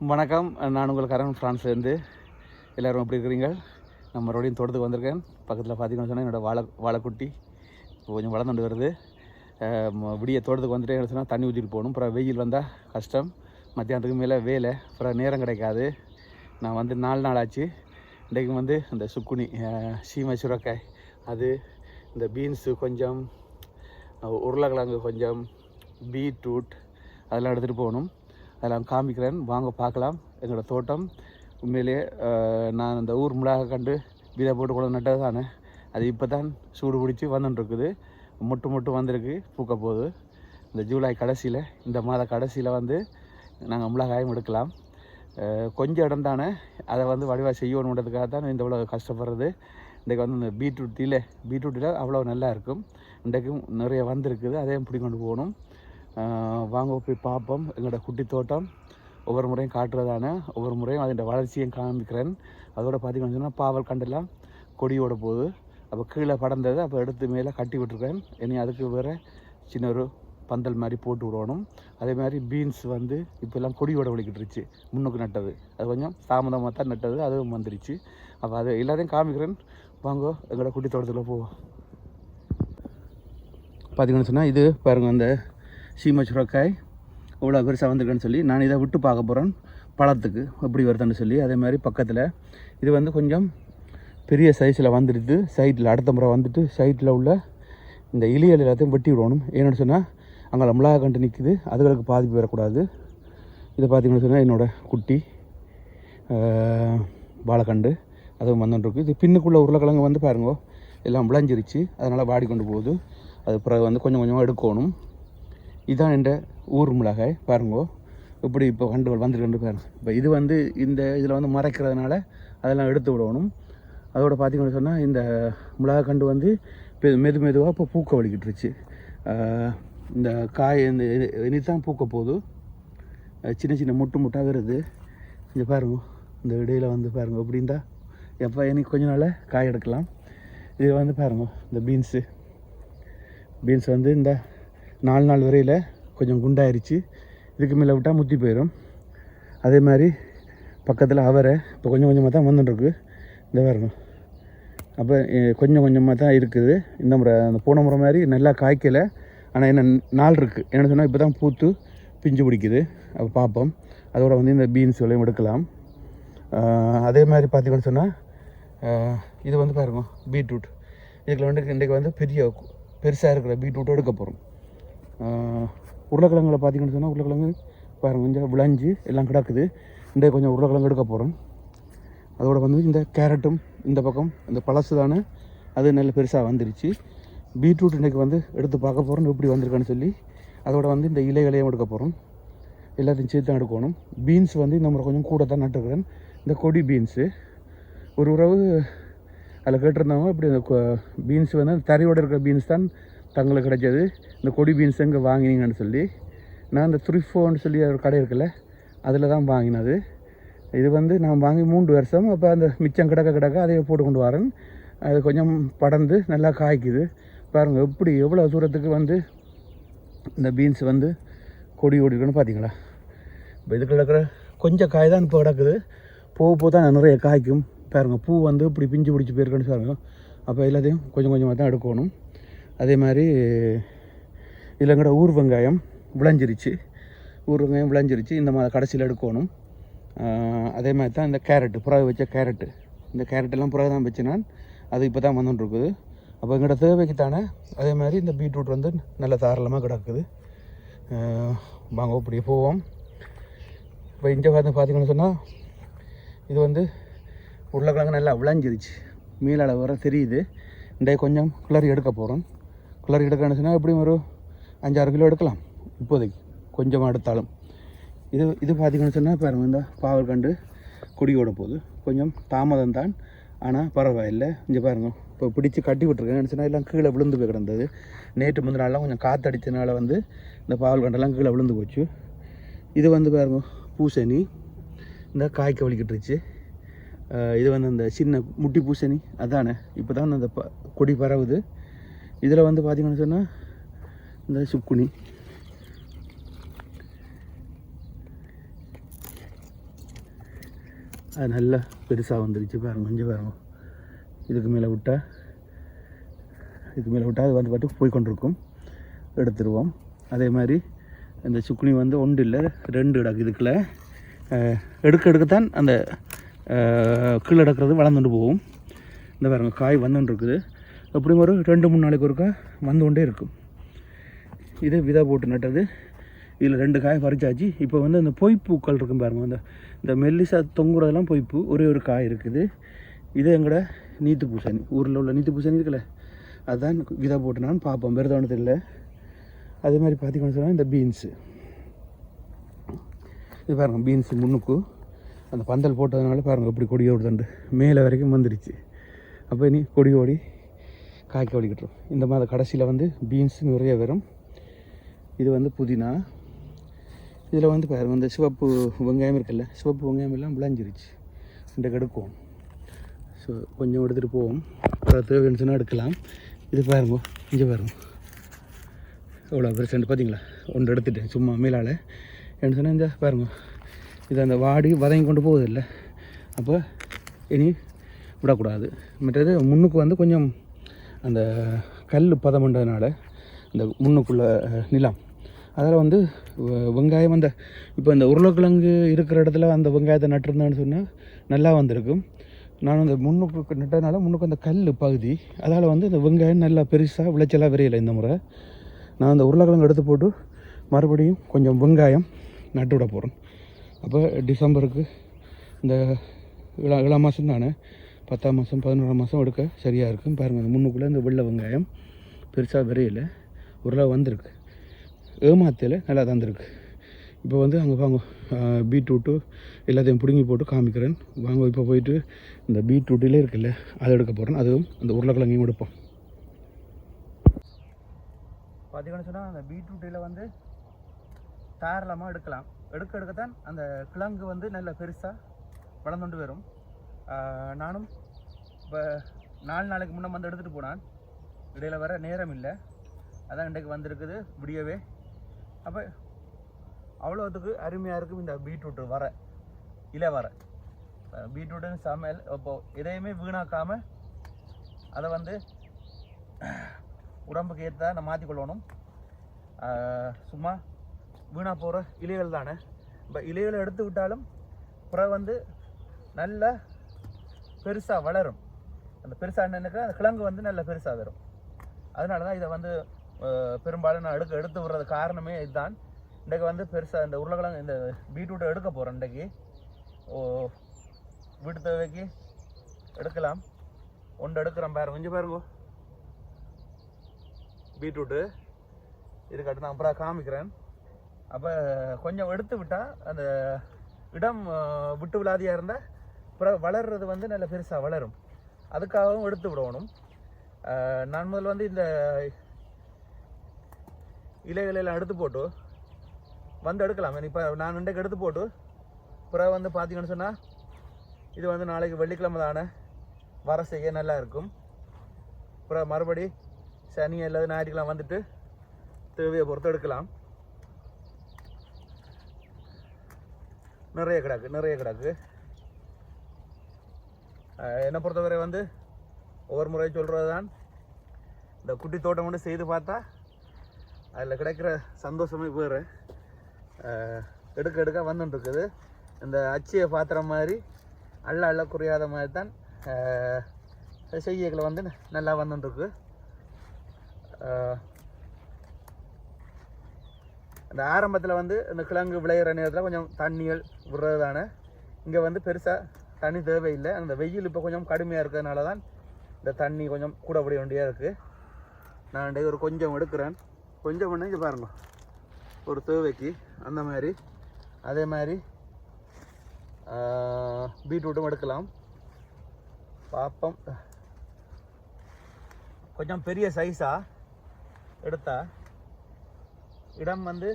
வணக்கம். நான் உங்கள் கரண் ஃப்ரான்ஸ்லேருந்து எல்லோரும் எப்படி இருக்கிறீங்க? நான் மறுபடியும் தோட்டத்துக்கு வந்திருக்கேன். பக்கத்தில் பார்த்தீங்கன்னு சொன்னால் என்னோடய வாழை வாழைக்குட்டி கொஞ்சம் வளர்ந்துட்டு வருது. ம- விடிய தோட்டத்துக்கு வந்துட்டு என்ன சொன்னால் தண்ணி ஊற்றிட்டு போகணும். அப்புறம் வெயில் வந்தால் கஷ்டம். மத்தியானத்துக்கு மேலே வேலை அப்புறம் நேரம் கிடைக்காது. நான் வந்து நாலு நாள் ஆச்சு. இன்றைக்கு வந்து இந்த சுக்குனி சீமை சுரக்காய் அது இந்த பீன்ஸு கொஞ்சம் உருளைக்கிழங்கு கொஞ்சம் பீட்ரூட் அதெல்லாம் எடுத்துகிட்டு போகணும். அதெல்லாம் காமிக்கிறேன். வாங்க பார்க்கலாம். எங்களோட தோட்டம். உண்மையிலேயே நான் இந்த ஊர் மிளகா கண்டு விதை போட்டு கொண்டு நட்டது தானே அது இப்போ தான் சூடு பிடிச்சி வந்துட்டுருக்குது மொட்டு மொட்டு வந்திருக்கு பூக்க போகுது. இந்த ஜூலை கடைசியில் இந்த மாத கடைசியில் வந்து நாங்கள் மிளகாயும் எடுக்கலாம். கொஞ்சம் இடம் தானே. அதை வந்து வடிவாக செய்யணுன்றதுக்காக தான் இந்த இவ்வளோ கஷ்டப்படுறது. இன்றைக்கு வந்து இந்த பீட்ரூட்டில் பீட்ரூட்டில் அவ்வளோ நல்லா இருக்கும். இன்றைக்கும் நிறைய வந்திருக்குது. அதையும் பிடி கொண்டு போகணும். வாங்க போய் பார்ப்போம். எங்களோட குட்டி தோட்டம் ஒவ்வொரு முறையும் காட்டுறதான. ஒவ்வொரு முறையும் அதோட வளர்ச்சியும் காமிக்கிறேன் அதோட பார்த்திங்கன்னு சொன்னால் பாவல் கண்டெல்லாம் கொடியோட போகுது அப்போ கீழே படர்ந்தது அப்போ எடுத்து மேலே கட்டி விட்டுருக்கேன் இனி அதுக்கு வேறு சின்ன ஒரு பந்தல் மாதிரி போட்டு விடணும். அதே மாதிரி பீன்ஸ் வந்து இப்போல்லாம் கொடியோட விளக்கிட்டுருச்சு முன்னுக்கு நட்டது. அது கொஞ்சம் தாமதமாக தான் நட்டது. அதுவும் வந்துருச்சு. அப்போ அது எல்லாத்தையும் காமிக்கிறேன். வாங்க எங்களோட குட்டி தோட்டத்தில் போவோம். பார்த்தீங்கன்னு சொன்னால் இது பாருங்கள் அந்த சீமை சுரக்காய் இவ்வளோ பெருசாக வந்திருக்குன்னு சொல்லி நான் இதை விட்டு பார்க்க போகிறேன் பழத்துக்கு எப்படி வருதுன்னு சொல்லி. அதே மாதிரி பக்கத்தில் இது வந்து கொஞ்சம் பெரிய சைஸில் வந்துடுது சைட்டில் அடுத்த முறை வந்துட்டு சைட்டில் உள்ள இந்த இலியல் எல்லாத்தையும் வெட்டி விடணும். ஏன்னு சொன்னால் அங்கே நம்மளாக கண்டு நிற்குது அதுகளுக்கு பாதிப்பு வரக்கூடாது. இதை பார்த்தீங்கன்னு சொன்னால் என்னோடய குட்டி வாழைக்கண்டு அதுவும் வந்துட்டுருக்கு. இது பின்னுக்குள்ளே உருளைக்கிழங்கு வந்து பாருங்கோ எல்லாம் விளைஞ்சிருச்சு. அதனால் வாடி கொண்டு போகுது. அது பிறகு வந்து கொஞ்சம் கொஞ்சமாக எடுக்கணும். இதான் என்ற ஊர் மிளகாய் பாருங்கோ. இப்படி இப்போ கண்டு வந்துருக்கு பாருங்க இப்போ இது வந்து இந்த இதில் வந்து மறைக்கிறதுனால அதெல்லாம் எடுத்து விடணும். அதோட பார்த்திங்கன்னு சொன்னால் இந்த மிளகா கண்டு வந்து மெது மெதுவாக இப்போ பூக்க வலிக்கிட்டுருச்சு. இந்த காய் இந்த இனி தான் பூக்க போகுது. சின்ன சின்ன முட்டு முட்டாக வருது. இங்கே பாருங்க. இந்த இடையில் வந்து பாருங்க. இப்படி இருந்தால் எப்போ எனக்கு கொஞ்ச நாள் காய் எடுக்கலாம். இது வந்து பாருங்க இந்த பீன்ஸு. பீன்ஸ் வந்து இந்த நாலு நாள் வரையில் கொஞ்சம் குண்டாயிருச்சு. இதுக்கு மேலே விட்டால் முத்தி போயிடும் அதே மாதிரி பக்கத்தில் அவரை இப்போ கொஞ்சம் கொஞ்சமாக தான் வந்துட்டுருக்கு. இந்த வரணும் அப்போ கொஞ்சம் கொஞ்சமாக தான் இருக்குது. இந்த முறை அந்த போன முறை மாதிரி நல்லா காய்க்கலை. ஆனால் என்ன நாள் இருக்குது என்ன சொன்னால் இப்போ தான் பூத்து பிஞ்சு பிடிக்குது. அப்போ பார்ப்போம் அதோட வந்து இந்த பீன்ஸ் விலையும் எடுக்கலாம். அதே மாதிரி பார்த்திங்கன்னு சொன்னால் இது வந்து பாருங்க பீட்ரூட். இதுக்குள்ள வந்து இன்றைக்கு வந்து பெரிய பெருசாக இருக்கிற பீட்ரூட் எடுக்க போகிறோம் உருளைக்கிழங்குல பார்த்தீங்கன்னு சொன்னால் உருளைக்கிழங்கு பாருங்க கொஞ்சம் விளைஞ்சு எல்லாம் கிடக்குது. இந்த கொஞ்சம் உருளைக்கிழங்கு எடுக்க போகிறோம் அதோட வந்து இந்த கேரட்டும் இந்த பக்கம் இந்த பழசு தானே அது நல்ல பெருசாக வந்துருச்சு. பீட்ரூட் இன்றைக்கி வந்து எடுத்து பார்க்க போகிறோம் எப்படி வந்திருக்கான்னு சொல்லி. அதோட வந்து இந்த இலைகளையும் எடுக்க போகிறோம் எல்லாத்தையும் சேர்த்து தான் எடுக்கணும். பீன்ஸ் வந்து இந்த முறை கொஞ்சம் கூட தான் நட்டுருக்குறேன் இந்த கொடி பீன்ஸு. ஒரு உறவு அதில் கேட்டிருந்தவங்க இப்படி அந்த பீன்ஸ் வந்து தரையோடு இருக்கிற பீன்ஸ் தான் தங்களுக்கு கிடைச்சது. இந்த கொடி பீன்ஸ் எங்கே வாங்கினீங்கன்னு சொல்லி நான் இந்த த்ரிஃபோன்னு சொல்லி ஒரு கடை இருக்குல்ல அதில் தான் வாங்கினது. இது வந்து நான் வாங்கி மூன்று வருஷம் அப்போ அந்த மிச்சம் கிடக்க கிடக்க அதையே போட்டு கொண்டு வரேன். அது கொஞ்சம் படர்ந்து நல்லா காய்க்குது. பாருங்கள் எப்படி எவ்வளோ தூரத்துக்கு வந்து இந்த பீன்ஸ் வந்து கொடி ஓடிருக்குன்னு பார்த்தீங்களா இப்போ இதுக்குள்ள கிடக்கிற கொஞ்சம் காய் தான் இப்போ கிடக்குது. போக போக தான் நிறைய காய்க்கும். பாருங்கள் பூ வந்து இப்படி பிஞ்சு பிடிச்சி போயிருக்குன்னு பாருங்கள் அப்போ எல்லாத்தையும் கொஞ்சம் கொஞ்சமாக தான் எடுக்கணும். அதே மாதிரி இதில் கூட ஊர் வெங்காயம் விளைஞ்சிருச்சு. ஊர் வெங்காயம் விளைஞ்சிருச்சு. இந்த மாதிரி கடைசியில் எடுக்கணும். அதே மாதிரி தான் இந்த கேரட்டு புறவை வச்ச கேரட்டு. இந்த கேரட்டெல்லாம் புறவை தான் வச்சு நான் அது இப்போ தான் வந்துட்டுருக்குது அப்போ எங்களோட தேவைக்கு தானே அதே மாதிரி இந்த பீட்ரூட் வந்து நல்ல தாராளமாக கிடக்குது. வாங்க அப்படியே போவோம். இப்போ இங்கே பார்த்து பார்த்தீங்கன்னு சொன்னால் இது வந்து உருளைக்கிழங்கு நல்லா விளைஞ்சிருச்சு. மீளளவு வர தெரியுது. இன்றைய கொஞ்சம் கிளறி எடுக்க போகிறோம் கிளறி எடுக்கணுச்சுன்னா சொன்னால் எப்படியும் ஒரு அஞ்சாறு கிலோ எடுக்கலாம். இப்போதைக்கு கொஞ்சமாக எடுத்தாலும். இது இது பார்த்திங்கன்னு சொன்னால் பாருங்க இந்த பாவல் கண்டு கொடியோட போகுது. கொஞ்சம் தாமதம் தான். ஆனால் பரவாயில்லை. இங்கே பாருங்கள் இப்போ பிடிச்சி கட்டி விட்ருக்கேன் சொன்னால் எல்லாம் கீழே விழுந்து போய் கிடந்தது. நேற்று முந்தின கொஞ்சம் காற்றடிச்சனால வந்து இந்த பாவல் கண்டெல்லாம் கீழே விழுந்து போச்சு. இது வந்து பாருங்க பூசணி. இந்த காய்க்க வலிக்கிட்டுருச்சு இது வந்து அந்த சின்ன முட்டி பூசணி. அதானே? இப்போ தான் அந்த ப கொடி பரவுது. இதில் வந்து பார்த்திங்கன்னு சொன்னால் இந்த சுக்குனி. அது நல்லா பெருசாக வந்துருச்சு பாருங்க கொஞ்சம் பாருங்க. இதுக்கு மேலே விட்டால் இதுக்கு மேலே விட்டால் அது வந்து பாட்டு போய் கொண்டிருக்கும் எடுத்துருவோம். அதே மாதிரி இந்த சுக்குனி வந்து ஒன்று இல்லை ரெண்டு இடக்கு இதுக்குள்ள. எடுக்க எடுக்கத்தான் அந்த கீழே எடுக்கிறது வளர்ந்துட்டு போகும். இந்த பாருங்கள் காய் வந்துட்டு இருக்குது. எப்படியும் ஒரு ரெண்டு மூணு நாளைக்கு ஒருக்கா வந்து கொண்டே இருக்கும். இது விதை போட்டு நட்டது. இதில் ரெண்டு காய் பறிச்சாச்சு. இப்போ வந்து அந்த பொய்ப்பூக்கள் இருக்கும் பாருங்கள் அந்த இந்த மெல்லிசா தொங்குறதெல்லாம் பொய்ப்பூ. ஒரே ஒரு காய் இருக்குது. இது எங்களோட நீத்து பூசணி ஊரில் உள்ள நீத்து பூசணி இருக்குல்ல? அதுதான் விதை போட்டு நான் பார்ப்போம். வெறுதோனது இல்லை அதே மாதிரி பார்த்திங்கன்னு சொன்னால் இந்த பீன்ஸு. இது பாருங்கள் பீன்ஸு முன்னுக்கு. அந்த பந்தல் போட்டதுனால பாருங்கள் எப்படி கொடி ஓடுதுண்டு மேலே வரைக்கும் வந்துடுச்சு அப்போ இனி கொடி ஓடி காய்க்க ஓடிக்கிட்டுரும் இந்த மாத கடைசியில் வந்து பீன்ஸ் நிறைய வரும். இது வந்து புதினா. இதில் வந்து பாருங்க இந்த சிவப்பு வெங்காயம் இருக்குல்ல சிவப்பு வெங்காயம் எல்லாம் விளைஞ்சிருச்சு. இந்த கெடுக்கும். ஸோ கொஞ்சம் எடுத்துகிட்டு போவோம். அப்புறம் தேவைன்னு எடுக்கலாம். இது பாருங்க இங்கே பாருங்க. எவ்வளோ பெருசு பார்த்தீங்களா ஒன்று எடுத்துட்டேன் சும்மா மேலால். என்ன சொன்னால் இந்த பாருங்க. இது அந்த வாடி வதங்கி கொண்டு போகுது இல்லை. அப்போ இனி விடக்கூடாது. மற்றது முன்னுக்கு வந்து கொஞ்சம் அந்த கல் பதமன்றதுனால இந்த முன்னுக்குள்ள நிலம். அதில் வந்து வெங்காயம் அந்த இப்போ இந்த உருளைக்கிழங்கு இருக்கிற இடத்துல அந்த வெங்காயத்தை நட்டிருந்தேன்னு சொன்னால் நல்லா வந்திருக்கும். நான் அந்த முன்னுக்கு நட்டதுனால முன்னுக்கு அந்த கல் பகுதி அதால் வந்து இந்த வெங்காயம் நல்லா பெருசாக விளைச்சலாக விரையலை இந்த முறை. நான் அந்த உருளைக்கிழங்கு எடுத்து போட்டு மறுபடியும் கொஞ்சம் வெங்காயம் நட்டு விட போகிறேன் அப்போ டிசம்பருக்கு இந்த இள இள மாதம் தானே பத்தாம் மாதம் பதினோராம் மாதம் எடுக்க சரியாக இருக்கும். பாருங்கள் அந்த முன்னுக்குள்ளே இந்த வெள்ளை வெங்காயம் பெருசாக விரையில். உருளை வந்திருக்கு. ஏமாத்தையில் நல்லா தந்திருக்கு. இப்போ வந்து அங்கே வாங்க பீட்ரூட்டு எல்லாத்தையும் பிடுங்கி போட்டு காமிக்கிறேன். வாங்க இப்போ போயிட்டு இந்த பீட்ரூட்டிலே இருக்குல்ல அதை எடுக்க போகிறேன் அதுவும் அந்த உருளைக்கிழங்கையும் எடுப்போம். பார்த்தீங்கன்னு சொன்னால் அந்த பீட்ரூட்டில் வந்து தாராளமாக எடுக்கலாம். எடுக்க எடுக்கத்தான் அந்த கிழங்கு வந்து நல்ல பெருசாக வளர்ந்துட்டு வரும். நானும் இப்போ நாலு நாளைக்கு முன்னே வந்து எடுத்துகிட்டு போனான். இடையில் வர நேரம் இல்லை. அதான் இன்றைக்கு வந்திருக்குது விடியவே. அப்போ அவ்வளோத்துக்கு அருமையாக இருக்கும் இந்த பீட்ரூட் வர இலை வர. பீட்ரூட்டுன்னு சமையல் இப்போது எதையுமே வீணாக்காமல் அதை வந்து உடம்புக்கு ஏற்ற நம்ம மாற்றிக்கொள்ளணும் சும்மா வீணாக போகிற இலைகள் தானே. இப்போ இலைகளை எடுத்து விட்டாலும் பிறகு வந்து நல்ல பெருசாக வளரும். அந்த பெருசாக என்னென்னக்கா அந்த கிழங்கு வந்து நல்ல பெருசாக வரும். அதனால தான் இதை வந்து பெரும்பாலும் நான் எடுக்க எடுத்து விடுறது காரணமே இதுதான். இன்றைக்கு வந்து பெருசாக இந்த உருளைக்கிழங்கு இந்த பீட்ரூட்டை எடுக்க போகிறேன் இன்றைக்கு. ஓ வீட்டு தேவைக்கு எடுக்கலாம். ஒன்று எடுக்கிறேன் பாருங்க கொஞ்சம் பாருங்க. பீட்ரூட்டு. இதுக்காட்டு நான் அப்புறம் காமிக்கிறேன். அப்போ கொஞ்சம் எடுத்து விட்டால் அந்த இடம் விட்டு விழாதியாக இருந்தால் வளர்றது வந்து நல்ல பெருசாக வளரும். அதுக்காகவும் எடுத்து விடணும். நான் முதல்ல வந்து இந்த இலைகளெல்லாம் எடுத்து போட்டு வந்து எடுக்கலாம். இப்போ நான் இன்றைக்கு எடுத்து போட்டு பிறகு வந்து பார்த்தீங்கன்னு சொன்னால் இது வந்து நாளைக்கு வெள்ளிக்கிழமை தானே. வர செய்ய நல்லா இருக்கும். அப்புறம் மறுபடி சனி அல்லது ஞாயிற்றுக்கிழமை வந்துட்டு தேவையை பொறுத்து எடுக்கலாம். நிறைய கிடக்கு நிறைய கிடக்கு. என்னை பொறுத்தவரை வந்து ஒவ்வொரு முறை சொல்கிறது தான் இந்த குட்டி தோட்டம் கொண்டு செய்து பார்த்தா அதில் கிடைக்கிற சந்தோஷமே வேறு. எடுக்க எடுக்க வந்துட்டுருக்குது. இந்த அச்சியை பாத்திர மாதிரி அள்ள அள்ள குறையாத மாதிரி தான் அஹ் செய்யகளை வந்து நல்லா வந்துட்டுருக்கு. அந்த ஆரம்பத்தில் வந்து இந்த கிழங்கு விளையிற நேரத்தில் கொஞ்சம் தண்ணிகள் விடுறது தானே இங்கே வந்து பெருசாக தண்ணி தேவையில்லை. அந்த வெயில் இப்போ கொஞ்சம் கடுமையாக இருக்கிறதுனால தான் இந்த தண்ணி கொஞ்சம் கூட விட வேண்டியாக இருக்குது நான் இன்றைக்கு ஒரு கொஞ்சம் எடுக்கிறேன். கொஞ்சம் பண்ணி இங்கே பாருங்க. ஒரு தேவைக்கு அந்த மாதிரி. அதே மாதிரி பீட்ரூட்டும் எடுக்கலாம். பார்ப்போம் கொஞ்சம் பெரிய சைஸாக எடுத்தா இடம் வந்து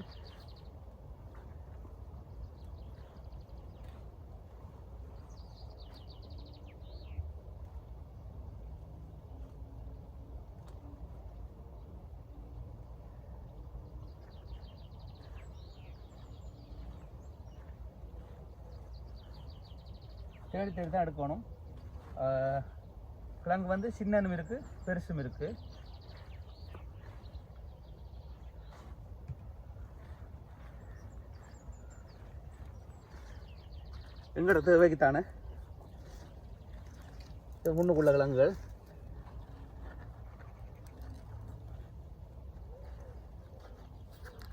தேடி தேடி தான் எடுக்கணும். கிழங்கு வந்து சின்னனும் இருக்குது பெருசும் இருக்குது எங்களோட தேவைக்குத்தானே? முன்னுக்குள்ள கிழங்குகள்.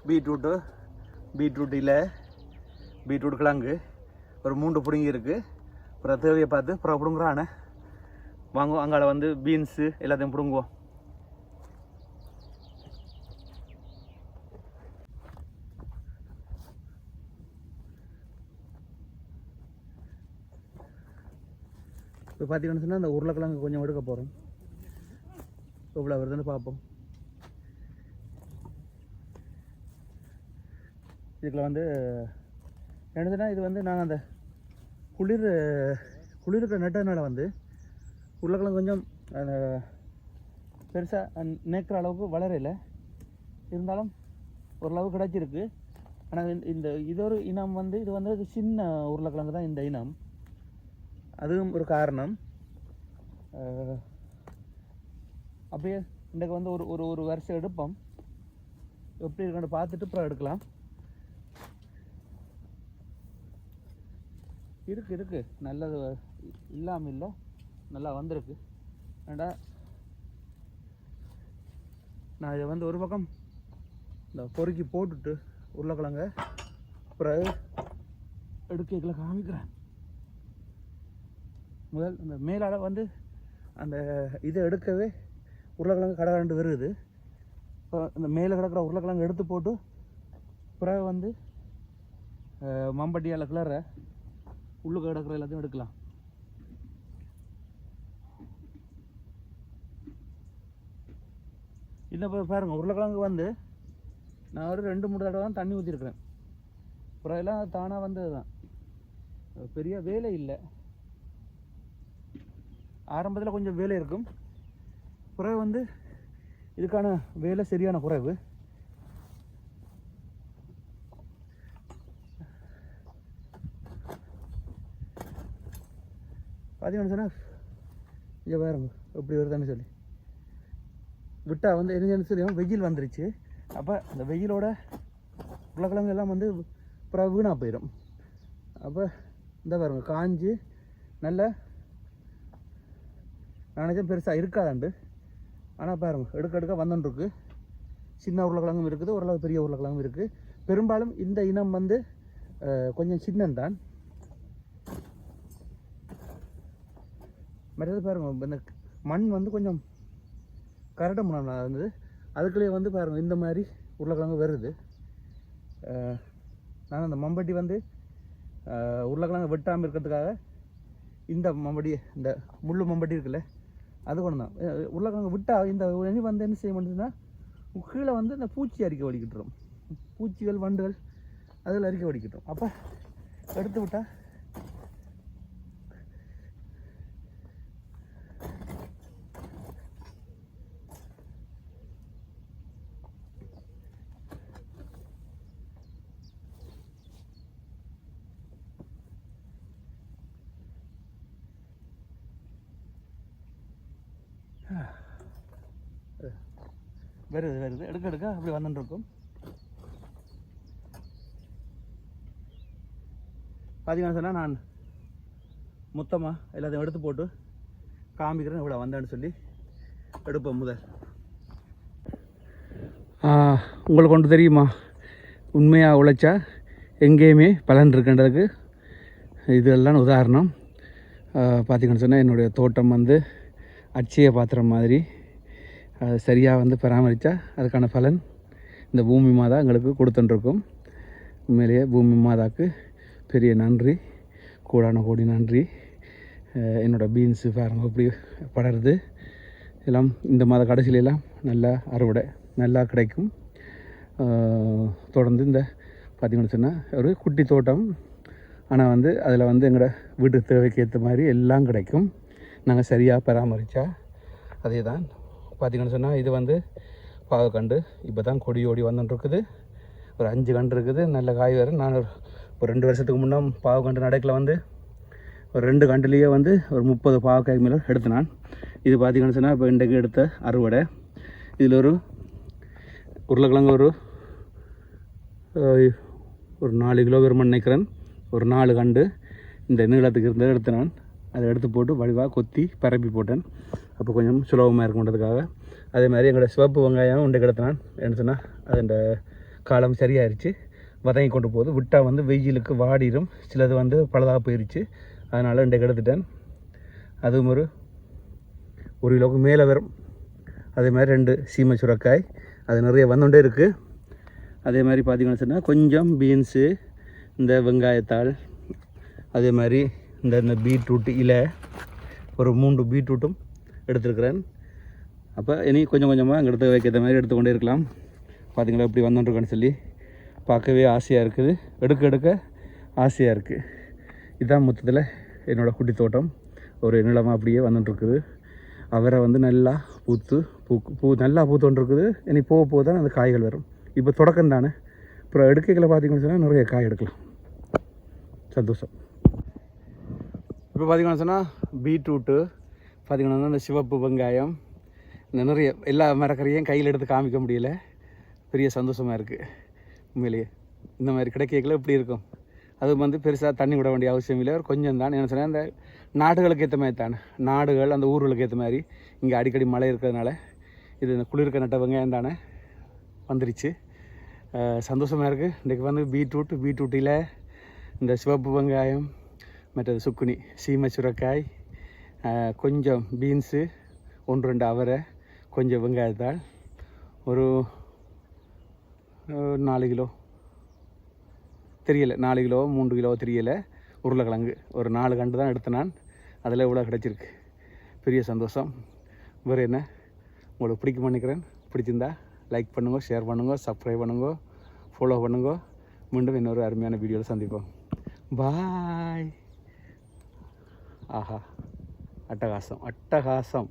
பீட்ரூட்டு பீட்ரூட் இல்லை பீட்ரூட் கிழங்கு. ஒரு மூன்று பிடுங்கி இருக்குது அப்புறம் தேவையை பார்த்து அப்புறம் பிடுங்குறானே. வாங்குவோம் அங்கால வந்து பீன்ஸு எல்லாத்தையும் பிடுங்குவோம். இப்போ பார்த்தீங்கன்னு சொன்னால் அந்த உருளைக்கிழங்கு கொஞ்சம் எடுக்க போகிறோம். எவ்வளோ வருதுன்னு பார்ப்போம். இதுக்குள்ள வந்து என்னதுன்னா இது வந்து நான் அந்த குளிர் குளிருக்கு நட்டதுனால வந்து உருளைக்கிழங்கு கொஞ்சம் அந்த பெருசாக நேக்கிற அளவுக்கு வளரல. இருந்தாலும் ஓரளவு கிடச்சிருக்கு. ஆனால் இந்த இது ஒரு இனம் வந்து இது வந்து சின்ன உருளைக்கிழங்கு தான் இந்த இனம். அதுவும் ஒரு காரணம். அப்படியே இன்றைக்கு வந்து ஒரு ஒரு ஒரு வருஷம் எடுப்போம். எப்படி இருக்குன்னு பார்த்துட்டு அப்புறம் எடுக்கலாம். இருக்குது இருக்குது நல்லது இல்லாமல் இல்லை. நல்லா வந்திருக்கு. ஏண்டா? நான் இதை வந்து ஒரு பக்கம் இந்த பொறுக்கி போட்டுட்டு உருளைக்கிழங்க அப்புறம் எடுக்கல காமிக்கிறேன். முதல் இந்த மேலால் வந்து அந்த இதை எடுக்கவே உருளைக்கிழங்கு கடகண்டு வருது. இப்போ இந்த மேலே கிடக்கிற உருளைக்கிழங்கு எடுத்து போட்டு பிறகு வந்து மம்பட்டியால் கிளற உள்ளுக்கு கிடக்கிற எல்லாத்தையும் எடுக்கலாம். இந்த பாருங்கள் உருளைக்கிழங்கு வந்து நான் ஒரு ரெண்டு மூணு தடவை தான் தண்ணி ஊற்றிருக்கிறேன் அப்புறம் எல்லாம் தானாக வந்தது தான் பெரிய வேலை இல்லை. ஆரம்பத்தில் கொஞ்சம் வேலை இருக்கும். பிறகு வந்து இதுக்கான வேலை சரியான குறைவு பார்த்தீங்கன்னு சொன்னால் இங்கே பாருங்க எப்படி வருதுன்னு சொல்லி. விட்டால் வந்து என்ன சொல்லி வெயில் வந்துருச்சு. அப்போ இந்த வெயிலோட உருளைக்கிழங்கு எல்லாம் வந்து அப்புறம் வீணாக போயிடும் அப்போ இந்த பாருங்க காஞ்சி நல்ல நினச்சேன் பெருசாக இருக்காதாண்டு. ஆனால் பாருங்க எடுக்க எடுக்க வந்துட்டுருக்கு சின்ன உருளைக்கிழங்கும் இருக்குது ஓரளவு பெரிய உருளைக்கிழங்கும் இருக்குது. பெரும்பாலும் இந்த இனம் வந்து கொஞ்சம் சின்னந்தான் மற்றது பாருங்கள் இந்த மண் வந்து கொஞ்சம் கரடு மண்ணாக இருந்தது. அதுக்குள்ளேயே வந்து பாருங்க இந்த மாதிரி உருளைக்கிழங்கு வருது. நான் அந்த மம்பட்டி வந்து உருளைக்கிழங்கு வெட்டாமல் இருக்கிறதுக்காக இந்த மம்படி இந்த முள்ளு மம்பட்டி இருக்குல்ல அது கொண்டு தான் உருளைக்கிழங்கு விட்டால் இந்த இனி வந்து என்ன செய்ய முடியுதுன்னா கீழே வந்து இந்த பூச்சி அரிக்க வடிக்கிட்டுரும் பூச்சிகள் வண்டுகள் அதில் அரிக்க வலிக்கிட்டுரும் அப்போ எடுத்து விட்டால் வருது வருது. எடுக்க எடுக்க. அப்படி வந்துட்டுருக்கும். பார்த்தீங்கன்னா சொன்னால் நான் மொத்தமாக எல்லாத்தையும் எடுத்து போட்டு காமிக்கிறேன். இவ்வளோ வந்தேன்னு சொல்லி எடுப்போம் முதல். உங்களுக்கு ஒன்று தெரியுமா? உண்மையாக உழைச்சா எங்கேயுமே பலன் இருக்கின்றதுக்கு. இதெல்லாம் உதாரணம். பார்த்தீங்கன்னு சொன்னால் என்னுடைய தோட்டம் வந்து அட்சய பாத்திரம் மாதிரி. சரியாக வந்து பராமரித்தா அதுக்கான பலன் இந்த பூமி மாதா எங்களுக்கு கொடுத்துட்டுருக்கும் உண்மையிலேயே பூமி மாதாவுக்கு பெரிய நன்றி கூடான கோடி நன்றி. என்னோடய என்னோட பீன்ஸு பாருங்க இப்படி படருது. எல்லாம் இந்த மாத கடைசியில எல்லாம் நல்லா அறுவடை நல்லா கிடைக்கும். தொடர்ந்து இந்த பார்த்திங்கன்னு சொன்னால் ஒரு குட்டி தோட்டம். ஆனால் வந்து அதில் வந்து எங்களோட வீட்டு தேவைக்கு ஏற்ற மாதிரி எல்லாம் கிடைக்கும். நாங்கள் சரியாக பராமரித்தா அதே தான் பார்த்திங்கன்னு சொன்னால் இது வந்து பாவக்கண்டு இப்போ தான் கொடி ஓடி வந்துட்டுருக்குது. ஒரு அஞ்சு கண்டு இருக்குது. நல்ல காய் வேறு. நான் ஒரு ரெண்டு வருஷத்துக்கு முன்னே பாவக்கண்டு நடைக்கில் வந்து. ஒரு ரெண்டு கண்டுலேயே வந்து ஒரு முப்பது பாவக்காய்க்கு மேலே எடுத்து நான். இது பார்த்தீங்கன்னு சொன்னால் இப்போ இன்றைக்கு எடுத்த அறுவடை. இதில் ஒரு உருளைக்கிழங்கு ஒரு ஒரு நாலு கிலோ வெறுமன் நினைக்கிறேன். ஒரு நாலு கண்டு. இந்த நீளத்துக்கு இருந்ததை எடுத்து நான். அதை எடுத்து போட்டு வடிவாக கொத்தி பரப்பி போட்டேன். அப்போ கொஞ்சம் சுலபமாக இருக்குன்றதுக்காக அதே மாதிரி எங்களோட சிவப்பு வெங்காயம் உண்டை கிடத்தினான் என்ன சொன்னால் அதோட காலம் சரியாயிருச்சு. வதங்கி கொண்டு போகுது. விட்டால் வந்து வெயிலுக்கு வாடிடும் சிலது வந்து பழுதாக போயிடுச்சு அதனால் இன்றைக்கு எடுத்துட்டேன் அதுவும் ஒரு ஒரு கிலோவுக்கு மேலே வரும். அதே மாதிரி ரெண்டு சீமை சுரக்காய். அது நிறைய வந்துட்டே இருக்குது அதே மாதிரி பார்த்தீங்கன்னு சொன்னால் கொஞ்சம் பீன்ஸு இந்த வெங்காயத்தாள் அதே மாதிரி இந்த இந்த பீட்ரூட் இலை ஒரு மூன்று பீட்ரூட்டும் எடுத்துருக்கிறேன். அப்போ இனி கொஞ்சம் கொஞ்சமாக அங்கே எடுத்து வைக்கிற மாதிரி எடுத்துக்கொண்டே இருக்கலாம். பார்த்தீங்களா இப்படி வந்துட்டுருக்கோன்னு சொல்லி. பார்க்கவே ஆசையாக இருக்குது. எடுக்க எடுக்க ஆசையாக இருக்குது இதுதான் மொத்தத்தில் என்னோடய குட்டி தோட்டம். ஒரு நிலமாக அப்படியே வந்துட்டுருக்குது. அவரை வந்து நல்லா பூத்து பூ பூ நல்லா பூத்தோன்னு இனி போக போக தான் அந்த காய்கள் வரும். இப்போ தொடக்கம் தானே. அப்புறம் எடுக்கைகளை பார்த்தீங்கன்னு சொன்னால் நிறைய காய் எடுக்கலாம். சந்தோஷம். இப்போ பார்த்தீங்கன்னு சொன்னால் பீட்ரூட்டு பார்த்தீங்கன்னா இந்த சிவப்பு வெங்காயம் இந்த நிறைய எல்லா மரக்கறியும் கையில் எடுத்து காமிக்க முடியல. பெரிய சந்தோஷமாக இருக்குது உண்மையிலேயே. இந்த மாதிரி கிடைக்கல இப்படி இருக்கும். அது வந்து பெருசாக தண்ணி விட வேண்டிய அவசியம் இல்லை. கொஞ்சம் தான். என்ன சொன்னால் இந்த நாடுகளுக்கு ஏற்ற மாதிரி தானே. நாடுகள் அந்த ஊர்களுக்கு ஏற்ற மாதிரி. இங்கே அடிக்கடி மழை இருக்கிறதுனால இது இந்த குளிர்க்க நட்ட வெங்காயம் தானே வந்துருச்சு. சந்தோஷமாக இருக்குது இன்றைக்கு வந்து பீட்ரூட் பீட்ரூட்டில் இந்த சிவப்பு வெங்காயம் மற்றது சுக்குனி சீமை சுரக்காய் கொஞ்சம் பீன்ஸு ஒன்று ரெண்டு அவரை கொஞ்சம் வெங்காயத்தால் ஒரு நாலு கிலோ. தெரியலை நாலு கிலோ மூன்று கிலோ தெரியலை. உருளைக்கிழங்கு ஒரு நாலு கண்டு தான் எடுத்தேன் நான். அதில் இவ்வளோ கிடச்சிருக்கு. பெரிய சந்தோஷம். வேறு என்ன? உங்களுக்கு பிடிக்கும் பண்ணிக்கிறேன் பிடிச்சிருந்தா லைக் பண்ணுங்க ஷேர் பண்ணுங்க சப்ஸ்கிரைப் பண்ணுங்கோ ஃபாலோ பண்ணுங்க. மீண்டும் இன்னொரு அருமையான வீடியோவில் சந்திப்போம். பாய் ஆஹா. அட்டகாசம் அட்டகாசம்.